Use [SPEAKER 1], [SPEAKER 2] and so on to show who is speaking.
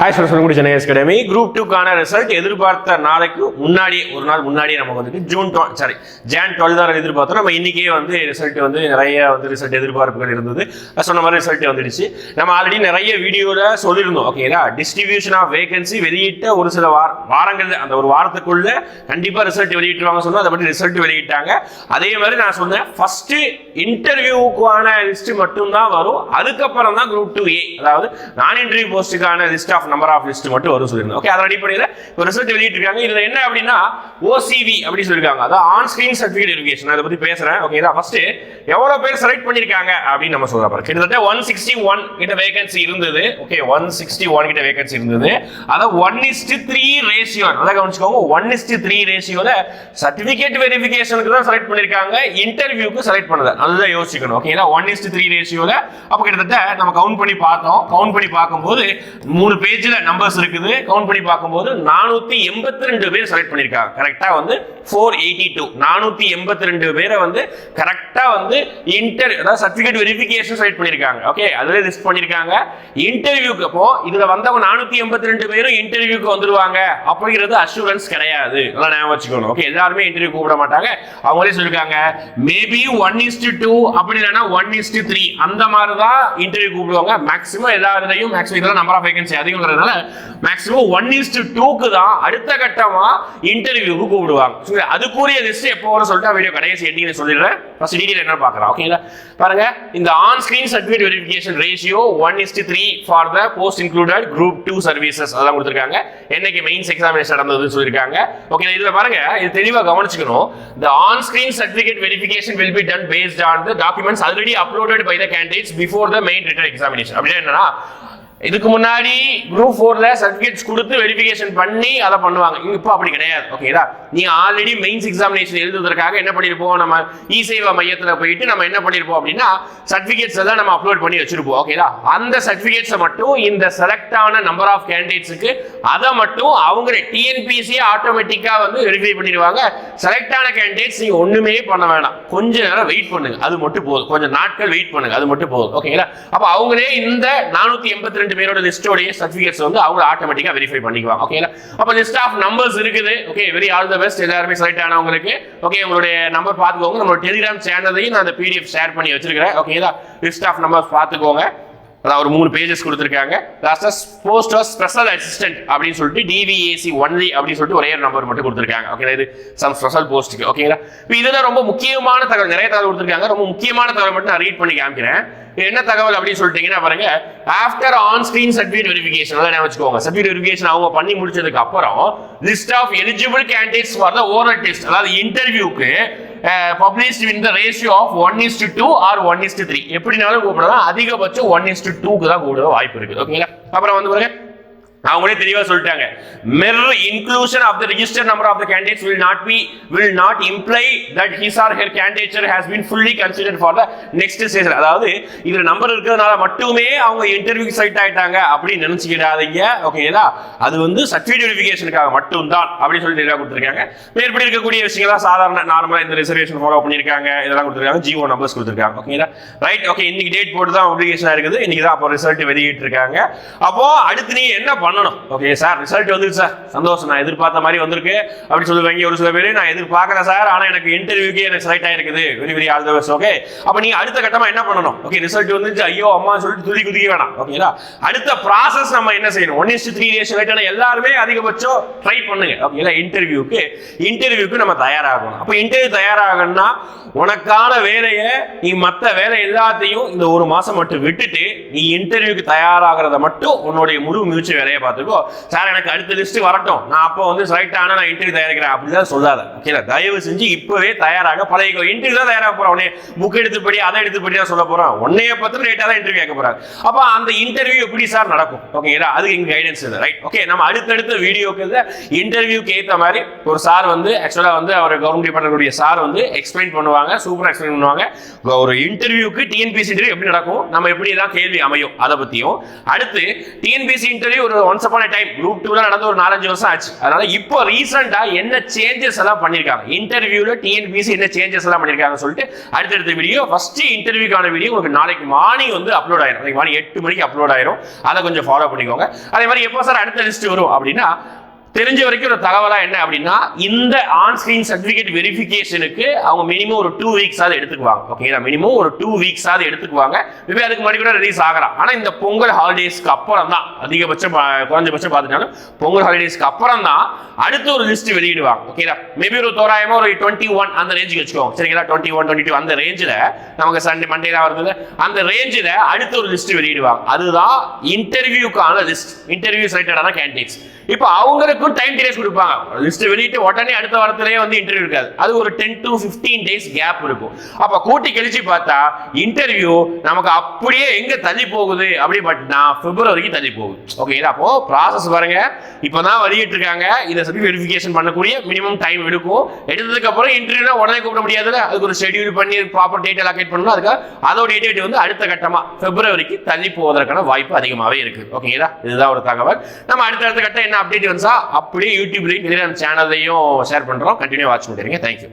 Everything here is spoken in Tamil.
[SPEAKER 1] ஹாய் சார் சொல்லக்கூடிய சென்னை அகாடமி. குரூப் டூக்கான ரிசல்ட் எதிர்பார்த்த நாளைக்கு முன்னாடியே ஒரு நாள் முன்னாடியே நமக்கு வந்துட்டு ஜூன் சாரி ஜான் டுவெல் தான் எதிர்பார்த்தோம். நம்ம இன்னைக்கே வந்து ரிசல்ட் வந்து நிறைய வந்து ரிசல்ட் எதிர்பார்ப்புகள் இருந்தது. சொன்ன மாதிரி ரிசல்ட் வந்துடுச்சு. நம்ம ஆல்ரெடி நிறைய வீடியோவில் சொல்லியிருந்தோம். ஓகேங்களா டிஸ்ட்ரிபியூஷன் ஆஃப் வேகன்சி வெளியிட்ட ஒரு சில வார வாரங்கள் அந்த ஒரு வாரத்துக்குள்ள கண்டிப்பாக ரிசல்ட் வெளியிட்டுருவாங்க சொன்னோம். அதை பற்றி ரிசல்ட் வெளியிட்டாங்க. அதே மாதிரி நான் சொன்னேன் ஃபஸ்ட்டு இன்டர்வியூக்கான லிஸ்ட் மட்டும்தான் வரும். அதுக்கப்புறம் தான் குரூப் டூ ஏ அதாவது நான் interview போஸ்ட்டுக்கான list of number of list மட்டும் வரும் சொல்லியிருந்தோம் ஓகே அதன் அடிப்படையில் ஒரு ரிசல்ட் வெளியிட்டிருக்காங்க. இதில் என்ன அப்படின்னா ஓசிவி அப்படின்னு சொல்லியிருக்காங்க அதாவது ஆன் ஸ்கிரீன் சர்டிஃபிகேட் எஜுகேஷன் அதை பத்தி பேசுறேன். ஓகே ஃபர்ஸ்ட் எவ்வளவு பேர் செலக்ட் பண்ணிருக்காங்க அப்படின்னு நம்ம சொல்ல போறோம் கிட்டத்தட்ட ஒன் சிக்ஸ்டி ஒன் கிட்ட வேகன்சி இருந்தது. ஓகே ஒன் சிக்ஸ்டி ஒன் கிட்ட வேகன்சி இருந்தது. அதாவது one is to three ratio நல்லா கவனிச்சுக்கோங்க ஒன் இஸ்டி த்ரீ ரேஷியோல சர்டிஃபிகேட் வெரிஃபிகேஷனுக்கு தான் செலக்ட் பண்ணிருக்காங்க இன்டர்வியூக்கு செலக்ட் பண்ணல. நல்லா யோசிக்கணும் ஓகேங்களா ஒன் இஸ்டி த்ரீ ரேஷியோல அப்போ கிட்டத்தட்ட நம்ம கவுண்ட் பண்ணி பார்த்தோம். கவுண்ட் பண்ணி பார்க்கும்போது மூணு பேஜ்ல நம்பர்ஸ் இருக்குது. கவுண்ட் பண்ணி பார்க்கும்போது நானூத்தி எண்பத்தி ரெண்டு பேர் செலக்ட் பண்ணிருக்காங்க. கரெக்டா வந்து ஃபோர் எயிட்டி டூ நானூத்தி எண்பத்தி ரெண்டு பேரை வந்து கரெக்டா வந்து இன்டர் அதாவது சர்டிபிகேட் வெரிஃபிகேஷன் செலக்ட் பண்ணிருக்காங்க. ஓகே அதுல லிஸ்ட் பண்ணிருக்காங்க. இன்டர்வியூக்கு அப்போ இதுல வந்தவங்க நானூத்தி எண்பத்தி ரெண்டு பேரும் இன்டர்வியூக்கு வந்துருவாங்க. அப்படிங்கிறது அஷூரன்ஸ் கிடையாது. நல்லா ஞாபகம் வச்சுக்கணும். ஓகே எல்லாருமே இன்டர்வியூ கூப்பிட மாட்டாங்க. அவங்களே சொல்லிருக்காங்க மேபி ஒன் இஸ்டு டூ அப்படி இல்லைன்னா ஒன் இஸ்டு த்ரீ அந்த மாதிரி தான் இன்டர்வியூ கூப்பிடுவாங்க. மேக்ஸிமம் எல்லா மேக்ஸிமம் இதெல்லாம் நம்பர் ஆஃப் வேகன்சி அதிகங்கிறதுனால மேக்ஸிமம் ஒன் இஸ்டு டூக்கு தான் அடுத்த கட்டமா இன்டர்வியூக்கு கூப்பிடுவாங்க. அதுக்குரிய லிஸ்ட் எப்போ வரும் சொல்லிட்டு வீடியோ கடைசி எண்டிங் சொல்லிடுறேன். ஃபர்ஸ்ட் டீடைல் என்ன பார்க்கலாம். ஓகேங்களா பாருங்க. இந்த on screen certificate verification ratio one is to three for the post included group two services அதெல்லாம் கொடுத்துருக்காங்க. என்னைக்கு மெயின் செக்ஷன் எக்ஸாமினேஷன் நடந்ததுன்னு சொல்லியிருக்காங்க ஓகே இதுல பாருங்க இது தெளிவாக கவனிச்சுக்கணும் the on screen certificate verification will be done based on the documents already uploaded by the candidates before the main written examination அப்படின்னா என்னன்னா இதுக்கு முன்னாடி குரூப் ஃபோர்ல சர்டிஃபிகேட்ஸ் கொடுத்து வெரிஃபிகேஷன் பண்ணி அதை பண்ணுவாங்க. இப்போ அப்படி கிடையாது. ஓகேதா நீ ஆல்ரெடி மெயின்ஸ் எக்ஸாமினேஷன் எழுதுவதற்காக என்ன பண்ணிருப்போம்? நம்ம இ மையத்தில் போயிட்டு நம்ம என்ன பண்ணிருப்போம் அப்படின்னா சர்டிஃபிகேட்ஸ் எல்லாம் நம்ம அப்லோட் பண்ணி வச்சிருப்போம். ஓகேதா அந்த சர்டிஃபிகேட்ஸை மட்டும் இந்த செலக்ட் ஆன நம்பர் ஆஃப் கேண்டிடேட்ஸுக்கு அதை மட்டும் அவங்களே டிஎன்பிசியே ஆட்டோமேட்டிக்காக வந்து வெரிஃபை பண்ணிடுவாங்க. செலக்ட் ஆன கேண்டிடேட்ஸ் நீங்க ஒண்ணுமே பண்ண வேணாம். கொஞ்ச நேரம் வெயிட் பண்ணுங்க. அது மட்டும் போதும். கொஞ்சம் நாட்கள் வெயிட் பண்ணுங்க. அது மட்டும் போதும். ஓகேங்களா அப்போ அவங்களே இந்த நானூத்தி எண்பத்தி ரெண்டு பேரோட லிஸ்டோடைய சர்டிஃபிகேட்ஸ் வந்து அவங்க ஆட்டோமேட்டிக்கா வெரிஃபை பண்ணிக்குவாங்க ஓகேங்களா அப்ப லிஸ்ட் ஆஃப் நம்பர்ஸ் இருக்குது okay very all the best எல்லாருமே செலக்ட் ஆனவங்களுக்கு ஓகே உங்களுடைய நம்பர் பார்த்துக்கோங்க. நம்மளோட டெலிகிராம் சேனலையும் நான் அந்த பிடிஎஃப் ஷேர் பண்ணி வச்சிருக்கிறேன் ஓகேங்களா லிஸ்ட் ஆஃப் நம்பர்ஸ் பார்த்துக்கோங்க. அதாவது ஒரு மூணு பேஜஸ் கொடுத்துருக்காங்க. லாஸ்டா போஸ்ட் ஆஃப் ஸ்பெஷல் அசிஸ்டன்ட் அப்படின்னு சொல்லிட்டு டிவிஏசி ஒன்லி அப்படின்னு சொல்லிட்டு ஒரே ஒரு நம்பர் மட்டும் கொடுத்துருக்காங்க ஓகே இது சம் ஸ்பெஷல் போஸ்ட்டுக்கு ஓகேங்களா இப்போ இதில் ரொம்ப முக்கியமான தகவல் நிறைய தகவல் கொடுத்துருக்காங்க. ரொம்ப முக்கியமான தகவல் மட்டும் நான் ரீட் பண்ணி காமிக்கிறேன். என்ன தகவல் அப்படின்னு சொல்லிட்டீங்கன்னா பாருங்க after on screen certificate verification அதான் வச்சுக்கோங்க. சர்டிஃபிகேட் வெரிஃபிகேஷன் அவங்க பண்ணி முடிச்சதுக்கு அப்புறம் list of eligible candidates for the oral test அதாவது இன்டர்வியூக்கு published in the ratio of one is to two or one is to three எப்படினாலும் கூப்பிடலாம். அதிகபட்சம் ஒன் இஸ் டு டூக்கு தான் கூப்பிட வாய்ப்பு இருக்குது. ஓகேங்களா? அப்புறம் வந்து பாருங்க அவங்களே தெளிவா சொல்லிட்டாங்க. Mere inclusion of the register number of the candidates will not be will not imply that his or her candidature has been fully consider for the next stage அதாவது இதுல நம்பர் இருக்கிறதுனால மட்டுமே அவங்க இன்டர்வியூக்கு செலக்ட் ஆயிட்டாங்க அப்படின்னு நினைச்சுக்கிடாதீங்க. ஓகேங்களா அது வந்து சர்டிஃபிகேட் வெரிஃபிகேஷனுக்காக மட்டும்தான் அப்படின்னு சொல்லி தெளிவாக கொடுத்துருக்காங்க. மேற்படி இருக்கக்கூடிய விஷயங்கள்லாம் சாதாரண நார்மலா இந்த ரிசர்வேஷன் ஃபாலோ பண்ணியிருக்காங்க. இதெல்லாம் கொடுத்துருக்காங்க. ஜியோ நம்பர்ஸ் கொடுத்துருக்காங்க. ஓகேங்களா ரைட் ஓகே இன்னைக்கு டேட் போட்டு தான் அப்ளிகேஷன் இருக்குது. இன்னைக்கு தான் அப்போ ரிசல்ட் வெளியிட்டு இருக்காங்க அப்போ அடுத்து நீ என்ன பண்ணணும். ஓகே சார் ரிசல்ட் வந்துருக்கு சார் சந்தோஷம். நான் எதிர்பார்த்த மாதிரி வந்திருக்கு. அப்படின்னு சொல்லுவாங்க ஒரு சில பேர் நான் எதிர்பார்க்கல சார் ஆனா எனக்கு இன்டர்வியூக்கே எனக்கு செலக்ட் ஆயிருக்குது. Very very all the best okay அப்ப நீங்க அடுத்த கட்டமா என்ன பண்ணணும்? ஓகே ரிசல்ட் வந்துச்சு ஐயோ அம்மா சொல்லிட்டு துதி குதிக்க வேணாம். ஓகேங்களா அடுத்த ப்ராசஸ் நம்ம என்ன செய்யணும்? One is to three days லேட்டான எல்லாருமே அதிகபட்சம் ட்ரை பண்ணுங்க. ஓகேங்களா இன்டர்வியூக்கு இன்டர்வியூக்கு நம்ம தயாராகணும். அப்போ இன்டர்வியூ தயாராகணும்னா உனக்கான வேலையை நீ மற்ற வேலை எல்லாத்தையும் இந்த ஒரு மாசம் மட்டும் விட்டுட்டு நீ இன்டர்வியூக்கு தயாராகிறத மட்டும் உன்னுடைய முழு முயற்சி வேலையை பார்த்துக்கோ. சார் எனக்கு அடுத்த லிஸ்ட் வரட்டும். நான் அப்போ வந்து செலக்ட் ஆனா நான் இன்டர்வியூ தயாரிக்கிறேன். அப்படிதான் சொல்லாத ஓகேங்களா தயவு செஞ்சு இப்பவே தயாராக பழகிக்கோ. இன்டர்வியூ தான் தயாராக போறோம் உடனே புக் எடுத்துப்படி அதை எடுத்துப்படி தான் சொல்ல போறோம் உன்னைய பத்தின லேட்டாக தான் இன்டர்வியூ கேட்க போறாங்க அப்போ அந்த இன்டர்வியூ எப்படி சார் நடக்கும்? ஓகேங்களா அதுக்கு எங்க கைடன்ஸ் இல்லை ரைட் ஓகே நம்ம அடுத்தடுத்த வீடியோக்கு இன்டர்வியூக்கு ஏற்ற மாதிரி ஒரு சார் வந்து ஆக்சுவலாக வந்து அவர் கவர்மெண்ட் டிபார்ட்மெண்ட் சார் வந்து எக்ஸ்பிளைன் பண்ணுவாங்க. சூப்பராக எக்ஸ்பிளைன் பண்ணுவாங்க. ஒரு இன்டர்வியூக்கு டிஎன்பிசி இன்டர்வியூ எப்படி நடக்கும்? நம்ம எப்படி எல்லாம் கேள்வி அமையும்? அதை பத்தியும். அடுத்து டிஎன்பிசி இன்டர்வியூ ஒரு ஒன்ஸ் அப்பான டைம் குரூப் டூல நடந்து ஒரு நாலஞ்சு வருஷம் ஆச்சு. அதனால இப்போ ரீசெண்டா என்ன சேஞ்சஸ் எல்லாம் பண்ணிருக்காங்க. இன்டர்வியூல டிஎன்பிசி என்ன சேஞ்சஸ் எல்லாம் பண்ணிருக்காங்க சொல்லிட்டு அடுத்தடுத்த வீடியோ ஃபர்ஸ்ட் இன்டர்வியூக்கான வீடியோ உங்களுக்கு நாளைக்கு மார்னிங் வந்து அப்லோட் ஆயிரும். நாளைக்கு மார்னிங் எட்டு மணிக்கு அப்லோட் ஆயிரும். அதை கொஞ்சம் ஃபாலோ பண்ணிக்கோங்க. அதே மாதிரி எப்போ சார் அடுத்த லிஸ்ட் வரும் அப்படின்னா தெரிஞ்ச வரைக்கும் ஒரு தகவலாக என்ன அப்படின்னா இந்த ஆன் ஸ்கிரீன் வெரிஃபிகேஷனுக்கு அவங்க மினிமம் ஒரு டூ வீக்ஸாவது எடுத்துக்குவாங்க. ஓகேங்களா மினிமம் ஒரு டூ வீக்ஸாவது எடுத்துக்குவாங்க. மேபி அதுக்கு முன்னாடி கூட ரிலீஸ் ஆகலாம். ஆனால் இந்த பொங்கல் ஹாலிடேஸ்க்கு அப்புறம் தான் அதிகபட்சம் குறைஞ்சபட்சம் பார்த்துட்டாலும் பொங்கல் ஹாலிடேஸ்க்கு அப்புறம் தான் அடுத்து ஒரு லிஸ்ட் வெளியிடுவாங்க. ஓகேங்களா மேபி ஒரு தோராயமா ஒரு டுவெண்ட்டி ஒன் அந்த ரேஞ்சுக்கு வச்சுக்கோங்க. சரிங்களா? டுவெண்ட்டி ஒன் டுவெண்ட்டி டூ அந்த ரேஞ்சில் நமக்கு சண்டே மண்டேலாம் வருது. அந்த ரேஞ்சில் அடுத்து ஒரு லிஸ்ட் வெளியிடுவாங்க. அதுதான் இன்டர்வியூக்கான லிஸ்ட் இன்டர்வியூ செலக்டடான கேண்டிடேட்ஸ் இப்போ அவங்களுக்கு அவங்களுக்கும் டைம் டேஸ் கொடுப்பாங்க. லிஸ்ட் வெளியிட்டு உடனே அடுத்த வாரத்திலேயே வந்து இன்டர்வியூ இருக்காது. அது ஒரு ten to fifteen days gap இருக்கும். அப்போ கூட்டி கழிச்சு பார்த்தா இன்டர்வியூ நமக்கு அப்படியே எங்க தள்ளி போகுது அப்படி பார்த்தீங்கன்னா பிப்ரவரிக்கு தள்ளி போகுது. ஓகேங்களா அப்போ ப்ராசஸ் பாருங்க. இப்போதான் வெளியிட்டு இருக்காங்க. இதை சர்டிஃபிகேட் வெரிஃபிகேஷன் பண்ணக்கூடிய மினிமம் டைம் எடுக்கும். எடுத்ததுக்கு அப்புறம் இன்டர்வியூனா உடனே கூப்பிட முடியாதுல்ல? அதுக்கு ஒரு ஷெட்யூல் பண்ணி ப்ராப்பர் டேட் அலோகேட் பண்ணணும் அதுக்கு அதோட டேட் வந்து அடுத்த கட்டமா பிப்ரவரிக்கு தள்ளி போவதற்கான வாய்ப்பு அதிகமாகவே இருக்கு. ஓகேங்களா இதுதான் ஒரு தகவல். நம்ம அடுத்தடுத்த கட்டம் என்ன அப்டேட் வந்துச்சா? அப்படியே யூடியூப்லையும் டெலிகிராம் சேனலையும் ஷேர் பண்றோம். கண்டினியூ வாட்ச் பண்ணிடுங்க தேங்க்யூ